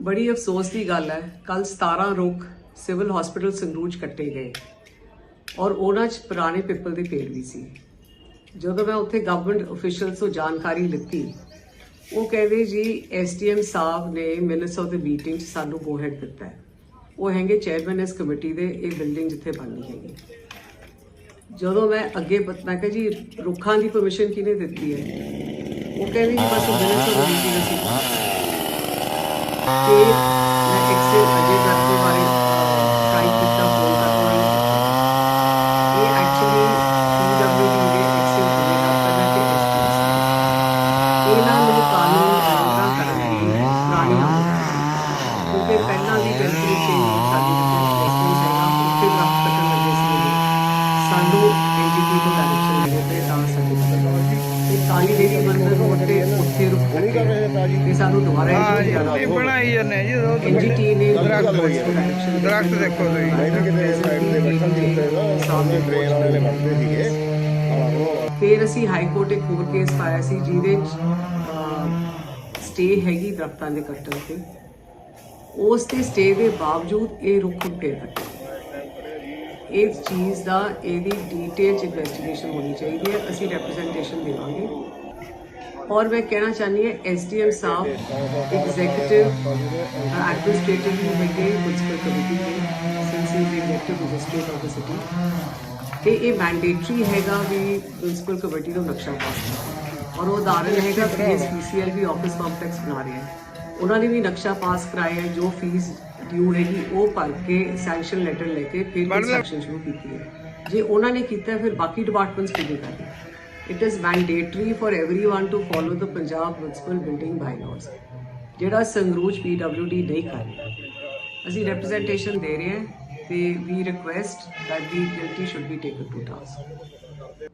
ਬੜੀ ਅਫਸੋਸ ਦੀ ਗੱਲ ਹੈ ਕੱਲ 17 ਰੁੱਖ ਸਿਵਲ ਹਸਪੀਟਲ ਸੰਗਰੂਰ 'ਚ ਕੱਟੇ ਗਏ ਔਰ ਉਹਨਾਂ 'ਚ ਪੁਰਾਣੇ ਪਿੱਪਲ ਦੇ ਪੇੜ ਵੀ ਸੀ। ਜਦੋਂ ਮੈਂ ਉੱਥੇ ਗਵਰਨਮੈਂਟ ਅਫੀਸ਼ੀਅਲਸ ਤੋਂ ਜਾਣਕਾਰੀ ਲਿੱਤੀ, ਉਹ ਕਹਿੰਦੇ ਜੀ ਐਸਟੀਐਮ ਸਾਹਿਬ ਨੇ ਮਿਨਟਸ ਆਫ ਦ ਮੀਟਿੰਗ 'ਚ ਸਾਨੂੰ ਗੋ ਦਿੱਤਾ ਉਹ ਹੈਗੇ ਚੇਅਰਮੈਨ ਇਸ ਕਮੇਟੀ ਦੇ, ਇਹ ਬਿਲਡਿੰਗ ਜਿੱਥੇ ਬਣਨੀ ਹੈਗੀ। ਜਦੋਂ ਮੈਂ ਅੱਗੇ ਮੈਂ ਕਿਹਾ ਜੀ, ਰੁੱਖਾਂ ਦੀ ਪਰਮਿਸ਼ਨ ਕਿਹਨੇ ਦਿੱਤੀ ਹੈ? ਉਹ ਕਹਿੰਦੇ ਜੀ, ਬਸ ਮਿਨਟਸ ਆਫ ਦ ਮੀਟਿੰਗ ਅਸੀਂ ਤੇ ਮੈਂ ਐਕਸਲ ਅਜੇ ਤੱਕ ਦੇ ਬਾਰੇ ਟਰਾਈ ਕੀਤਾ ਫੋਨ ਕਰਨਾ ਇਹ ਐਕਚੁਅਲੀ ਪੀਡਬਲਯੂਡੀ ਦੇ ਐਕਸਲ ਅਜੇ ਤੱਕ ਦਾ ਤੇ ਐਸਪੀਐਸ ਇਹਨਾਂ ਨੂੰ ਕਾਨੂੰਨ ਅਮਲ ਕਰਨ ਦੀ ਪੁਰਾਣੀ ਆਦਤ ਹੈ ਕਿਉਂਕਿ ਪਹਿਲਾਂ ਦੀ ਗਲਤੀ ਸੀ ਸਾਡੀ ਐਸਪੀਐਸ ਹੈਗਾ, ਉੱਥੇ ਰੱਖ ਕੱਟਣ ਲੱਗੇ ਸੀ। ਸਾਨੂੰ ਐਨਜੀਟੀ ਤੋਂ ਡਾਇਰੈਕਸ਼ਨ ਮਿਲੇ ਤੇ ਤਾਂ ਸਾਡੇ ਤੇ ਕਾਲੀ ਦੇਵੀ ਮੰਦਿਰ ਰੋਡ ਤੇ ਉੱਥੇ ਰੁਕ ਗਏ। ਤੇ ਸਾਨੂੰ ਦੁਬਾਰਾ ਹਾਂ ਐਨਜੀਟੀ ਜੀ ਜਾਣਾ ਇਹ ਬਣਾਈ ਜਾਂਦੇ ਜੀ ਉਹ ਤਾਂ ਐਨਜੀਟੀ ਨੇ ਦਰਖਤ ਡਾਇਰੈਕਸ਼ਨ ਦਰਖਤ ਦੇਖੋ ਤੁਸੀਂ। ਨਹੀਂ ਤਾਂ ਕਿਤੇ ਸਾਈਡ ਤੇ ਬੈਠਣ ਦੀ ਉੱਤੇ ਨਾ ਸਾਹਮਣੇ ਟ੍ਰੇਨ ਵਾਲੇ ਨੇ ਵੜਦੇ ਸੀਗੇ। ਆਹ। ਉਹ ਫਿਰ ਅਸੀਂ ਹਾਈ ਕੋਰਟ ਇੱਕ ਹੋਰ ਕੇਸ ਪਾਇਆ ਸੀ ਜਿਹਦੇ ਸਟੇ ਹੈਗੀ ਦਰਖਤਾਂ ਦੇ ਕੱਟਣ ਤੇ। ਉਸ ਤੇ ਸਟੇ ਦੇ ਬਾਵਜੂਦ ਇਹ ਰੁੱਖ ਫੇਰ ਕੱਟੇ ਇਸ ਚੀਜ਼ ਦਾ ਇਹਦੀ ਡਿਟੇਲ ਚ ਇਨਵੈਸਟੀਗੇਸ਼ਨ ਹੋਣੀ ਚਾਹੀਦੀ ਹੈ ਅਸੀਂ ਰਿਪਰੈਜ਼ੈਂਟੇਸ਼ਨ ਦੇਵਾਂਗੇ। ਔਰ ਮੈਂ ਕਹਿਣਾ ਚਾਹਨੀ ਹੈ ਐਸਡੀਐਮ ਸਾਹਿਬ ਐਗਜ਼ੀਕਿਊਟਿਵ ਐਡਮਿਨਿਸਟ੍ਰੇਟਿਵ ਨੂੰ ਹੈਗੇ ਪ੍ਰਿੰਸੀਪਲ ਕਮੇਟੀ ਦੇ since he is elected magistrate of the city ਤੇ ਇਹ ਮੈਂਡੇਟਰੀ ਹੈਗਾ ਵੀ ਪ੍ਰਿੰਸੀਪਲ ਕਮੇਟੀ ਨੂੰ ਨਕਸ਼ਾ ਪਾਸ ਕਰਨਾ ਔਰ ਉਹ ਉਦਾਹਰਨ ਹੈਗਾ ਪੀਸੀਐਲ ਵੀ ਆਫਿਸ ਕੰਪਲੈਕਸ ਬਣਾ ਰਿਹਾ ਹੈ। ਉਹਨਾਂ ਨੇ ਵੀ ਨਕਸ਼ਾ ਪਾਸ ਕਰਾਇਆ ਹੈ ਜੋ ਫੀਸ ਡਿਊ ਹੈਗੀ ਉਹ ਭਰ ਕੇ ਸੈਂਕਸ਼ਨ ਲੈਟਰ ਲੈ ਕੇ ਫਿਰ ਕੰਸਟਰਕਸ਼ਨ ਸ਼ੁਰੂ ਕੀਤੀ ਹੈ। ਜੇ ਉਹਨਾਂ ਨੇ ਕੀਤਾ ਫਿਰ ਬਾਕੀ ਡਿਪਾਰਟਮੈਂਟਸ ਕਿਵੇਂ ਕਰਦੇ it is mandatory for everyone to follow the Punjab municipal building bylaws ਜਿਹੜਾ ਸੰਗਰੂਜ ਪੀਡਬਲਯੂਡੀ ਨਹੀਂ ਕਰ ਰਿਹਾ। ਅਸੀਂ ਰਿਪਰੈਜ਼ੈਂਟੇਸ਼ਨ ਦੇ ਰਹੇ ਹਾਂ ਤੇ we request that the guilty should be taken to task